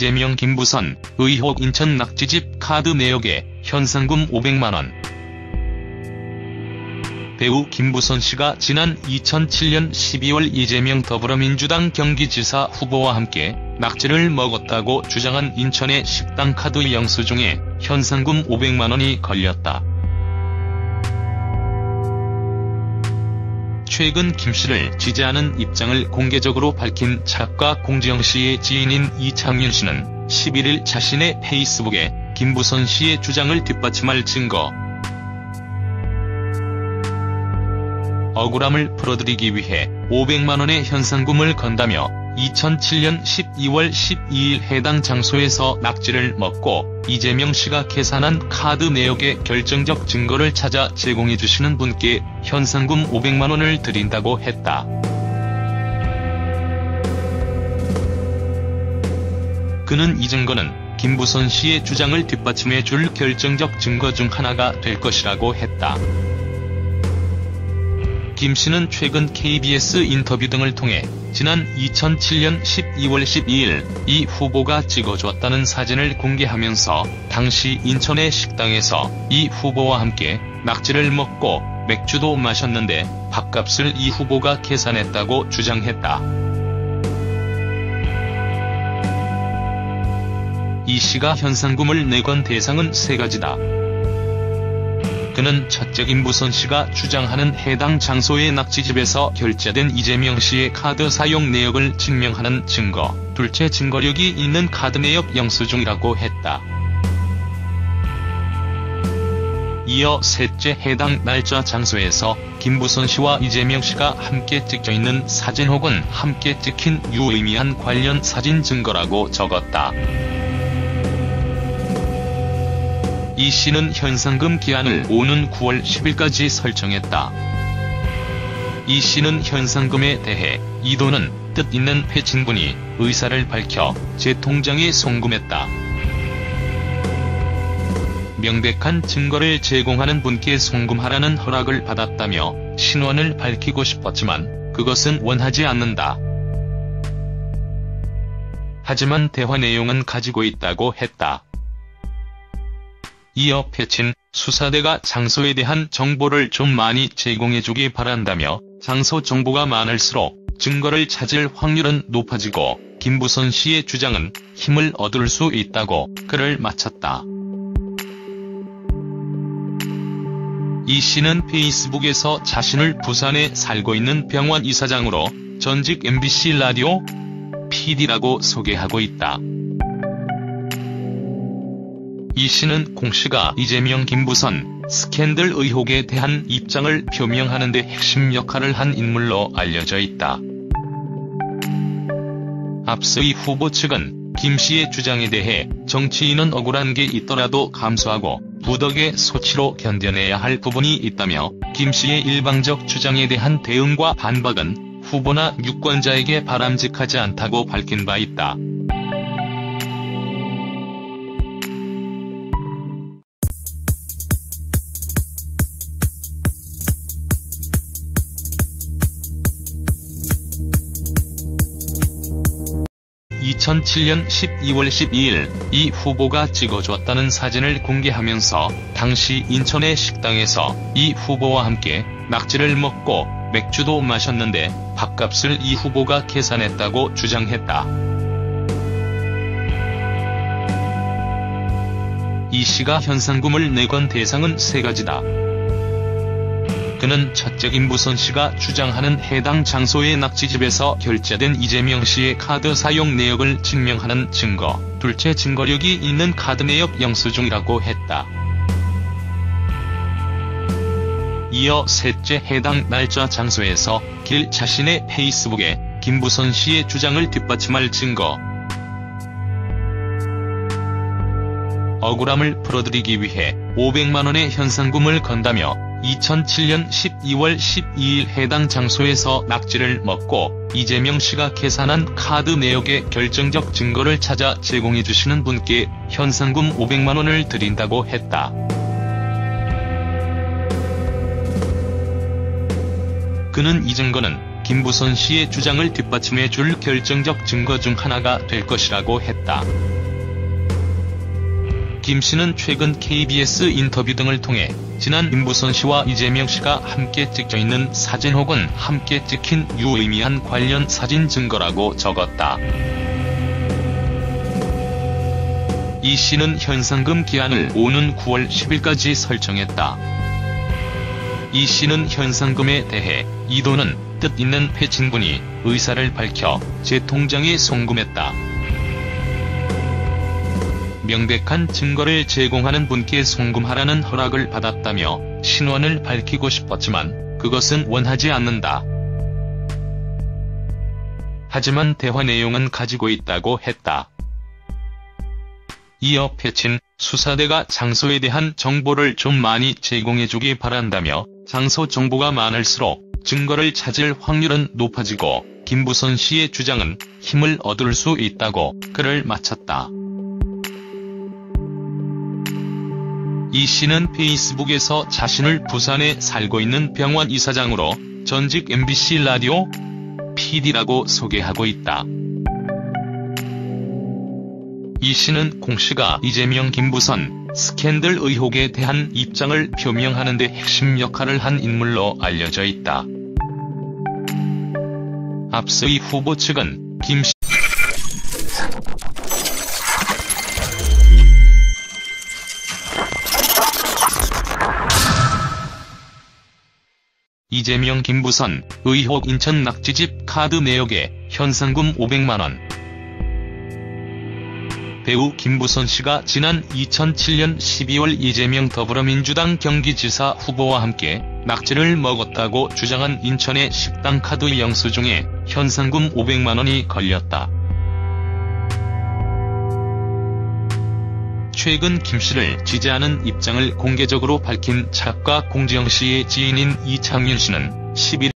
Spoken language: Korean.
이재명 김부선 의혹 인천 낙지집 카드 내역에 현상금 500만원 배우 김부선 씨가 지난 2007년 12월 이재명 더불어민주당 경기지사 후보와 함께 낙지를 먹었다고 주장한 인천의 식당 카드 영수증에 현상금 500만원이 걸렸다. 최근 김 씨를 지지하는 입장을 공개적으로 밝힌 작가 공지영 씨의 지인인 이창윤 씨는 11일 자신의 페이스북에 김부선 씨의 주장을 뒷받침할 증거, 억울함을 풀어드리기 위해 500만원의 현상금을 건다며 2007년 12월 12일 해당 장소에서 낙지를 먹고 이재명 씨가 계산한 카드 내역의 결정적 증거를 찾아 제공해주시는 분께 현상금 500만원을 드린다고 했다. 그는 이 증거는 김부선 씨의 주장을 뒷받침해 줄 결정적 증거 중 하나가 될 것이라고 했다. 김 씨는 최근 KBS 인터뷰 등을 통해 지난 2007년 12월 12일 이 후보가 찍어줬다는 사진을 공개하면서 당시 인천의 식당에서 이 후보와 함께 낙지를 먹고 맥주도 마셨는데 밥값을 이 후보가 계산했다고 주장했다. 이 씨가 현상금을 내건 대상은 세 가지다. 그는 첫째 김부선 씨가 주장하는 해당 장소의 낙지집에서 결제된 이재명 씨의 카드 사용 내역을 증명하는 증거, 둘째 증거력이 있는 카드 내역 영수증이라고 했다. 이어 셋째 해당 날짜 장소에서 김부선 씨와 이재명 씨가 함께 찍혀 있는 사진 혹은 함께 찍힌 유의미한 관련 사진 증거라고 적었다. 이 씨는 현상금 기한을 오는 9월 10일까지 설정했다. 이 씨는 현상금에 대해 이 돈은 뜻 있는 회친분이 의사를 밝혀 제 통장에 송금했다. 명백한 증거를 제공하는 분께 송금하라는 허락을 받았다며 신원을 밝히고 싶었지만 그것은 원하지 않는다. 하지만 대화 내용은 가지고 있다고 했다. 이어 패친 수사대가 장소에 대한 정보를 좀 많이 제공해주기 바란다며 장소 정보가 많을수록 증거를 찾을 확률은 높아지고 김부선 씨의 주장은 힘을 얻을 수 있다고 글을 마쳤다. 이 씨는 페이스북에서 자신을 부산에 살고 있는 병원 이사장으로 전직 MBC 라디오 PD라고 소개하고 있다. 이 씨는 공 씨가 이재명 김부선 스캔들 의혹에 대한 입장을 표명하는 데 핵심 역할을 한 인물로 알려져 있다. 앞서 이 후보 측은 김 씨의 주장에 대해 정치인은 억울한 게 있더라도 감수하고 부덕의 소치로 견뎌내야 할 부분이 있다며 김 씨의 일방적 주장에 대한 대응과 반박은 후보나 유권자에게 바람직하지 않다고 밝힌 바 있다. 2007년 12월 12일 이 후보가 찍어줬다는 사진을 공개하면서 당시 인천의 식당에서 이 후보와 함께 낙지를 먹고 맥주도 마셨는데 밥값을 이 후보가 계산했다고 주장했다. 이 씨가 현상금을 내건 대상은 세 가지다. 그는 첫째 김부선 씨가 주장하는 해당 장소의 낙지집에서 결제된 이재명 씨의 카드 사용 내역을 증명하는 증거, 둘째 증거력이 있는 카드 내역 영수증이라고 했다. 이어 셋째 해당 날짜 장소에서 길 자신의 페이스북에 김부선 씨의 주장을 뒷받침할 증거, 억울함을 풀어드리기 위해 500만원의 현상금을 건다며 2007년 12월 12일 해당 장소에서 낙지를 먹고 이재명 씨가 계산한 카드 내역의 결정적 증거를 찾아 제공해주시는 분께 현상금 500만원을 드린다고 했다. 그는 이 증거는 김부선 씨의 주장을 뒷받침해 줄 결정적 증거 중 하나가 될 것이라고 했다. 김 씨는 최근 KBS 인터뷰 등을 통해 지난 김부선 씨와 이재명 씨가 함께 찍혀 있는 사진 혹은 함께 찍힌 유의미한 관련 사진 증거라고 적었다. 이 씨는 현상금 기한을 오는 9월 10일까지 설정했다. 이 씨는 현상금에 대해 이 돈은 뜻 있는 패친분이 의사를 밝혀 제 통장에 송금했다. 명백한 증거를 제공하는 분께 송금하라는 허락을 받았다며 신원을 밝히고 싶었지만 그것은 원하지 않는다. 하지만 대화 내용은 가지고 있다고 했다. 이어 패친 수사대가 장소에 대한 정보를 좀 많이 제공해주기 바란다며 장소 정보가 많을수록 증거를 찾을 확률은 높아지고 김부선 씨의 주장은 힘을 얻을 수 있다고 글을 마쳤다. 이 씨는 페이스북에서 자신을 부산에 살고 있는 병원 이사장으로 전직 MBC 라디오 PD라고 소개하고 있다. 이 씨는 공 씨가 이재명 김부선 스캔들 의혹에 대한 입장을 표명하는 데 핵심 역할을 한 인물로 알려져 있다. 앞서 이 후보 측은 김 씨, 이재명 김부선 의혹 인천 낙지집 카드 내역에 현상금 500만원 배우 김부선 씨가 지난 2007년 12월 이재명 더불어민주당 경기지사 후보와 함께 낙지를 먹었다고 주장한 인천의 식당 카드 영수증에 현상금 500만원이 걸렸다. 최근 김 씨를 지지하는 입장을 공개적으로 밝힌 작가 공지영 씨의 지인인 이창윤 씨는 11일